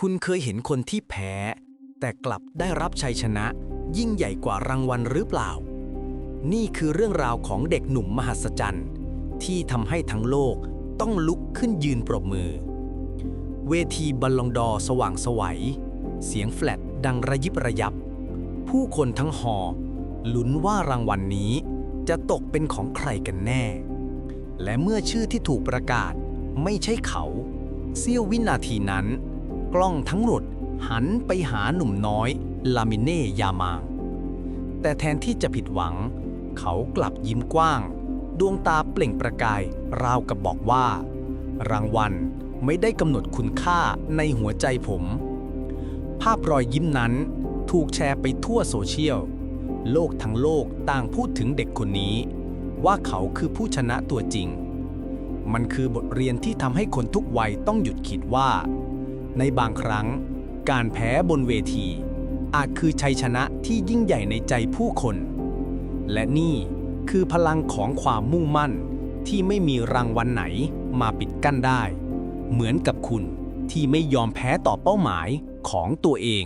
คุณเคยเห็นคนที่แพ้ แต่กลับได้รับชัยชนะ ยิ่งใหญ่กว่ารางวัลหรือเปล่า นี่คือเรื่องราวของเด็กหนุ่มมหัศจรรย์ ที่ทำให้ทั้งโลกต้องลุกขึ้นยืนปรบมือ เวทีบัลลองดอร์สว่างสวัย เสียงแฟลตดังระยิบระยับ ผู้คนทั้งหอลุ้นว่ารางวัลนนี้จะตกเป็นของใครกันแน่ และเมื่อชื่อที่ถูกประกาศไม่ใช่เขา เสี้ยววินาทีนั้น กล้องทั้งหมดหันไปหาหนุ่มน้อยลามิเน่ยามาง แต่แทนที่จะผิดหวัง เขากลับยิ้มกว้าง ดวงตาเปล่งประกายราวกับบอกว่า รางวัลไม่ได้กำหนดคุณค่าในหัวใจผม ภาพรอยยิ้มนั้นถูกแชร์ไปทั่วโซเชียล โลกทั้งโลกต่างพูดถึงเด็กคนนี้ ว่าเขาคือผู้ชนะตัวจริง มันคือบทเรียนที่ทำให้คนทุกวัยต้องหยุดคิดว่า ในบางครั้ง การแพ้บนเวที อาจคือชัยชนะที่ยิ่งใหญ่ในใจผู้คน และนี่คือพลังของความมุ่งมั่นที่ไม่มีรางวัลไหนมาปิดกั้นได้ เหมือนกับคุณที่ไม่ยอมแพ้ต่อเป้าหมายของตัวเอง